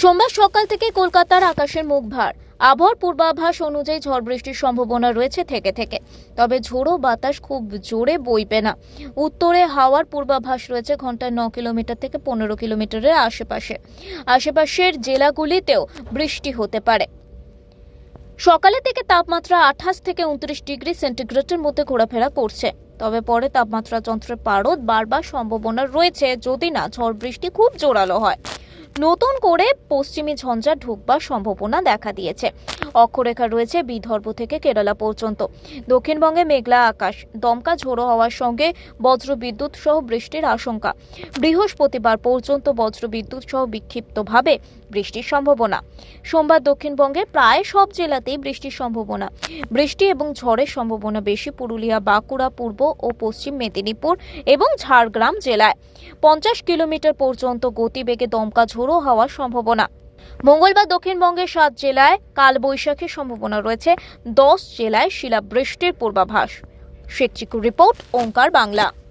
সোমবার সকাল থেকে কলকাতার আকাশের মুখ ভার। আবহাওয়ার পূর্বাভাস অনুযায়ী ঝড় বৃষ্টির সম্ভাবনা রয়েছে থেকে থেকে। তবে ঝোড়ো বাতাস খুব জোরে বইবে না। উত্তরে হাওয়ার পূর্বাভাস রয়েছে ঘন্টায় ন কিলোমিটার থেকে পনেরো কিলোমিটারের আশেপাশে। আশেপাশের জেলাগুলিতেও বৃষ্টি হতে পারে। সকালে থেকে তাপমাত্রা আঠাশ থেকে উনত্রিশ ডিগ্রি সেন্টিগ্রেডের মধ্যে ঘোরাফেরা করছে। তবে পরে তাপমাত্রা যন্ত্রের পারদ বাড়বার সম্ভাবনা রয়েছে যদি না ঝড় বৃষ্টি খুব জোরালো হয়। নতুন করে পশ্চিমী ঝঞ্ঝা ঢুকবার সম্ভাবনা দেখা দিয়েছে। অক্ষরেখা রয়েছে বিদর্ভ থেকে কেরালা পর্যন্ত। দক্ষিণবঙ্গে মেঘলা আকাশ, দমকা ঝোড়ো হওয়ার সঙ্গে বজ্র বিদ্যুৎ সহ বৃষ্টির আশঙ্কা। বৃহস্পতিবার পর্যন্ত বজ্র বিদ্যুৎ সহ বিক্ষিপ্তভাবে বৃষ্টির সম্ভাবনা। সোমবার দক্ষিণবঙ্গে প্রায় সব জেলাতেই বৃষ্টির সম্ভাবনা। বৃষ্টি এবং ঝড়ের সম্ভাবনা বেশি পুরুলিয়া, বাঁকুড়া, পূর্ব ও পশ্চিম মেদিনীপুর এবং ঝাড়গ্রাম জেলায়। পঞ্চাশ কিলোমিটার পর্যন্ত গতিবেগে দমকা ঝোড়ো হওয়ার সম্ভাবনা। মঙ্গলবার দক্ষিণবঙ্গের সাত জেলায় কালবৈশাখীর সম্ভাবনা রয়েছে। দশ জেলায় শিলাবৃষ্টির পূর্বাভাস। শেখ রিপোর্ট, ওঙ্কার বাংলা।